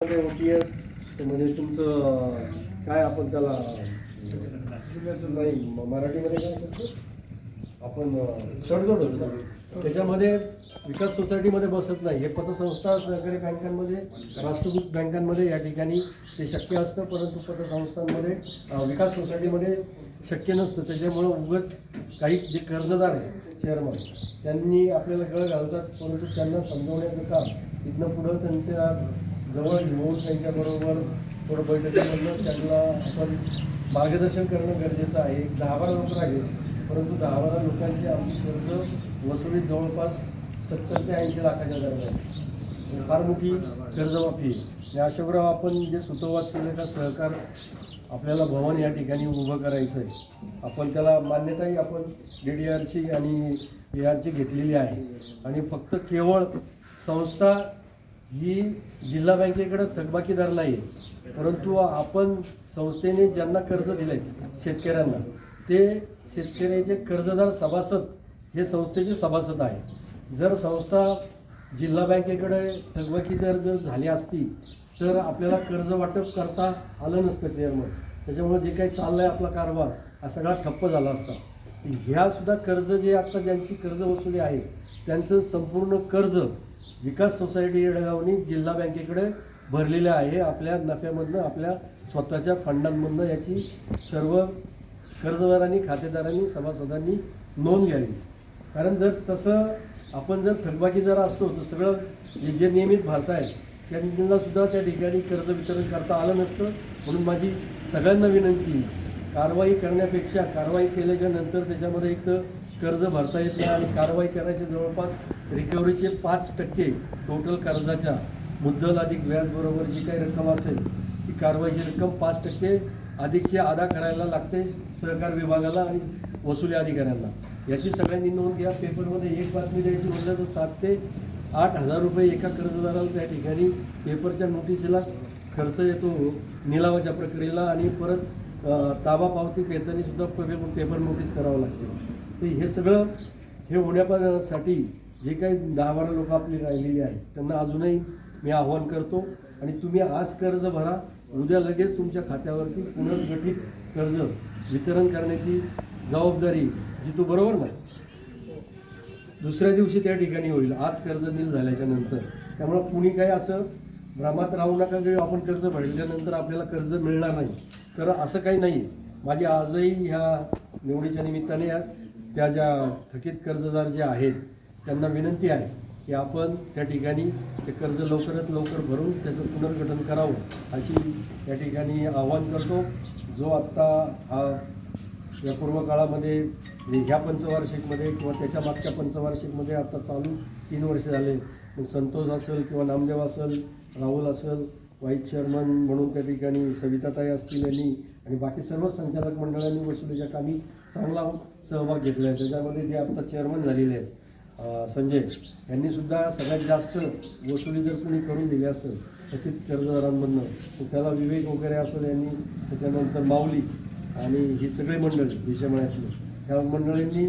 O S म्हणजे तुमचं काय आपण त्याला नाही मराठीमध्ये काय करतो आपण अं, तडजोड होतो. त्याच्यामध्ये विकास सोसायटीमध्ये बसत नाही. हे पतसंस्था सहकारी बँकांमध्ये राष्ट्रभूत बँकांमध्ये या ठिकाणी ते शक्य असतं परंतु पतसंस्थांमध्ये विकास सोसायटीमध्ये शक्य नसतं. त्याच्यामुळं उगच काही जे कर्जदार आहे चेअरमन त्यांनी आपल्याला गळ घालतात परंतु त्यांना समजवण्याचं काम इथनं पुढं त्यांच्या जवळ घेऊन त्यांच्याबरोबर थोडं बैठकीमधलं त्यांना आपण मार्गदर्शन करणं गरजेचं आहे. एक दहा बारा लोक राहिले परंतु दहा बारा लोकांची आमची कर्ज वसुली जवळपास सत्तर ते ऐंशी लाखाच्या दरम्यान फार मोठी कर्जमाफी आहे. या अशोकराव आपण जे सुतोवाद केलं का सहकार आपल्याला भवन या ठिकाणी उभं करायचं आहे. आपण त्याला मान्यताही आपण डी डी आरची आणि ए आरची घेतलेली आहे. आणि फक्त केवळ संस्था ही जिल्हा बँकेकडे थकबाकीदारला आहे. परंतु आपण संस्थेने ज्यांना कर्ज दिले शेतकऱ्यांना ते शेतकऱ्याचे कर्जदार सभासद हे संस्थेचे सभासद आहे. जर संस्था जिल्हा बँकेकडे थकबाकीदार जर झाली असती तर आपल्याला कर्ज वाटप करता आलं नसतं चेअरमन त्याच्यामुळे जे काही चाललं आहे आपला कारभार हा सगळा ठप्प झाला असता. ह्यासुद्धा कर्ज जे आता ज्यांची कर्ज वसुली आहे त्यांचं संपूर्ण कर्ज विकास सोसायटी येडगावनी जिल्हा बँकेकडे भरलेलं आहे. आपल्या नफ्यामधनं आपल्या स्वतःच्या फंडांमधनं याची सर्व कर्जदारांनी खातेदारांनी सभासदांनी नोंद घ्यावी. कारण जर तसं आपण जर थकबाकी जर असतो तर सगळं जे जे नियमित भरताय त्यांना सुद्धा त्या ठिकाणी कर्ज वितरण करता आलं नसतं. म्हणून माझी सगळ्यांना विनंती कारवाई करण्यापेक्षा कारवाई केल्याच्यानंतर त्याच्यामध्ये एक तर कर्ज भरता येत नाही आणि कारवाई करायचे जवळपास रिकव्हरीचे पाच टक्के टोटल कर्जाच्या मुद्दल अधिक व्याजबरोबर जी काही रक्कम असेल ती कारवाईची रक्कम पाच टक्के अधिकची अदा करायला लागते सहकार विभागाला आणि वसुली अधिकाऱ्यांना. याची सगळ्यांनी नोंद घ्या. पेपरमध्ये एक बातमी द्यायची म्हटलं तर सात ते आठ हजार रुपये एका कर्जदाराला त्या ठिकाणी पेपरच्या नोटिसीला खर्च येतो निलावाच्या प्रक्रियेला आणि परत ताबा पावती घेताना सुद्धा पेपर पेपर नोटीस करावं लागते. तर हे सगळं हे होण्यासाठी जे काही दहा बारा लोक आपली राहिलेली आहेत त्यांना अजूनही मी आव्हान करतो आणि तुम्ही आज कर्ज भरा उद्या लगेच तुमच्या खात्यावरती पुनर्गठित कर्ज वितरण करण्याची जबाबदारी जी तो बरोबर नाही. दुसऱ्या दिवशी त्या ठिकाणी होईल आज कर्ज नील झाल्याच्यानंतर. त्यामुळं कुणी काही असं भ्रमात राहू नका की आपण कर्ज भरल्यानंतर आपल्याला कर्ज मिळणार नाही. तर असं काही नाही माझी आजही ह्या निवडीच्या निमित्ताने या त्या ज्या थकीत कर्जदार जे आहेत त्यांना विनंती आहे की आपण त्या ठिकाणी ते कर्ज लवकरात लवकर भरून त्याचं पुनर्गठन करावं अशी या ठिकाणी आवाहन करतो. जो आत्ता हा या पूर्व काळामध्ये म्हणजे ह्या पंचवार्षिकमध्ये किंवा त्याच्या मागच्या पंचवार्षिकमध्ये आता चालू तीन वर्ष झाले. मग संतोष असेल किंवा नामदेव असेल राहुल असेल व्हाईस चेअरमन म्हणून त्या ठिकाणी सविताताई असतील यांनी आणि बाकी सर्व संचालक मंडळांनी वसुलीच्या कामी चांगला सहभाग घेतला आहे त्याच्यामध्ये जे आता चेअरमन झालेले आहेत संजय यांनी सुद्धा सगळ्यात जास्त वसुली जर कोणी करून दिली असेल थकीत कर्जदारांमधनं तर त्याला विवेक वगैरे असेल यांनी त्याच्यानंतर माऊली आणि ही सगळे मंडळी देशमळ्यातली त्या मंडळींनी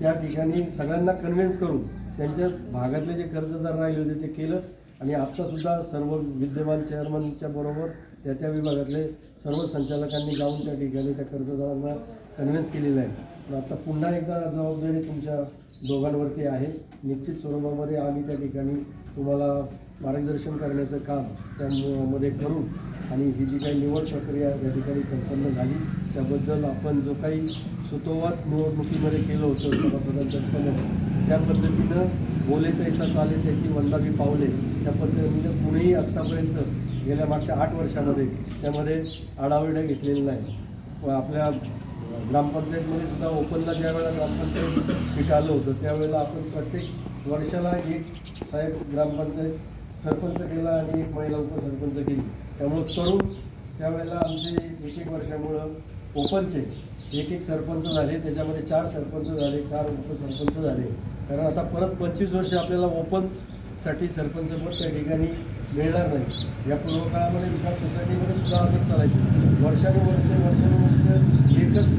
त्या ठिकाणी सगळ्यांना कन्व्हिन्स करून त्यांच्या भागातले जे कर्जदार राहिले होते ते केलं. आणि आत्तासुद्धा सर्व विद्यमान चेअरमनच्या बरोबर त्या त्या विभागातले सर्व संचालकांनी जाऊन त्या ठिकाणी त्या कर्जदारांना कन्व्हिन्स केलेलं आहे. पण आता पुन्हा एकदा जबाबदारी तुमच्या दोघांवरती आहे. निश्चित स्वरूपामध्ये आम्ही त्या ठिकाणी तुम्हाला मार्गदर्शन करण्याचं काम त्यामध्ये करू आणि ही जी काही निवड प्रक्रिया या ठिकाणी संपन्न झाली त्याबद्दल आपण जो काही सुतोवाद निवडणुकीमध्ये केलं होतं सभासदांच्या समोर त्या पद्धतीनं बोले पैसा चालेल त्याची वंदावी पावले त्या म्हणजे कुणीही आत्तापर्यंत गेल्या मागच्या आठ वर्षामध्ये त्यामध्ये आढावेढा घेतलेला नाही. व आपल्या ग्रामपंचायतमध्ये सुद्धा ओपनला ज्या वेळेला ग्रामपंचायत पीठ आलं होतं त्यावेळेला आपण प्रत्येक वर्षाला एक साहेब ग्रामपंचायत सरपंच केला आणि एक महिला उपसरपंच केली. त्यामुळं तरुण त्यावेळेला आमचे एक एक वर्षामुळं ओपनचे. एक एक सरपंच झाले त्याच्यामध्ये चार सरपंच झाले चार उपसरपंच झाले. कारण आता परत पंचवीस वर्ष आपल्याला ओपन साठी सरपंच पद त्या ठिकाणी मिळणार नाही. या पूर्व काळामध्ये विकास सोसायटीमध्ये सुद्धा असंच चालायचं. वर्षानुवर्ष वर्षानुवर्ष एकच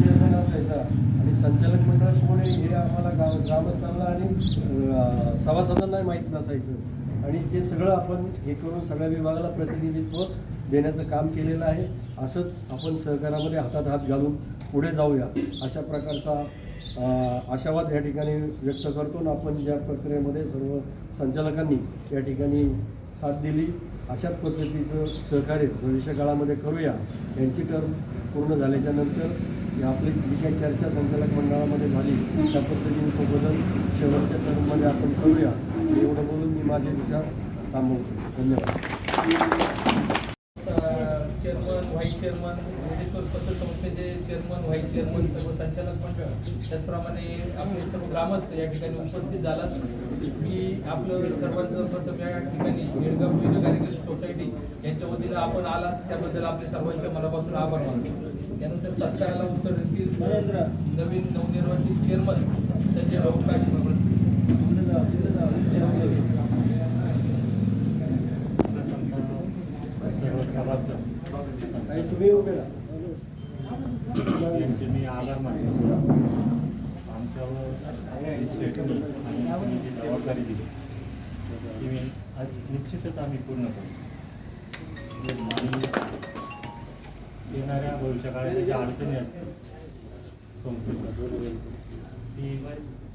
चेअरमन असायचा आणि संचालक मंडळ कोण आहे हे आम्हाला गाव ग्रामस्थांना आणि अं, सभासदांनाही माहीत नसायचं. आणि ते सगळं आपण हे करून सगळ्या विभागाला प्रतिनिधित्व देण्याचं काम केलेलं आहे. असंच आपण सहकारामध्ये हातात हात घालून पुढे जाऊया. अशा प्रकारचा आशावाद या ठिकाणी व्यक्त करतो आणि आपण ज्या प्रक्रियेमध्ये सर्व संचालकांनी या ठिकाणी साथ दिली अशाच पद्धतीचं सहकार्य भविष्यकाळामध्ये करूया यांची टर्म पूर्ण झाल्याच्यानंतर आपली जी काही चर्चा संचालक मंडळामध्ये झाली त्या पद्धतीने तो बदल शेवटच्या टर्ममध्ये आपण करूया. एवढं बोलून मी माझे विचार थांबवतो. धन्यवाद. व्हाईस चेअरमन जोडेश्वर पतसंस्थेचे चेअरमन व्हाईस चेअरमन सर्व संचालक मंडळ त्याचप्रमाणे आपले सर्व ग्रामस्थ या ठिकाणी उपस्थित झालात. मी आपलं सर्वांचं प्रथम या ठिकाणी बेळगाव विवेकाधिकारी सोसायटी यांच्या वतीनं आपण आलात. त्याबद्दल आपले सर्वांचे मनापासून आभार मानतो. त्यानंतर सत्काराला उत्तर देतील नवीन नवनिर्वाचित चेअरमन संजय भाऊ काशी सर्व सभासद आणि तुम्ही उभे राहा यांचे मी आभार मानतो आमच्यावर ही शेती आणि जी जबाबदारी दिली ती मी आज निश्चितच आम्ही पूर्ण करू. आणि येणाऱ्या भविष्यकाळात ज्या अडचणी असतील संस्थेला ती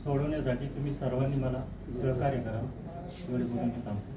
सोडवण्यासाठी तुम्ही सर्वांनी मला सहकार्य करा. एवढे बोलून मी थांबतो.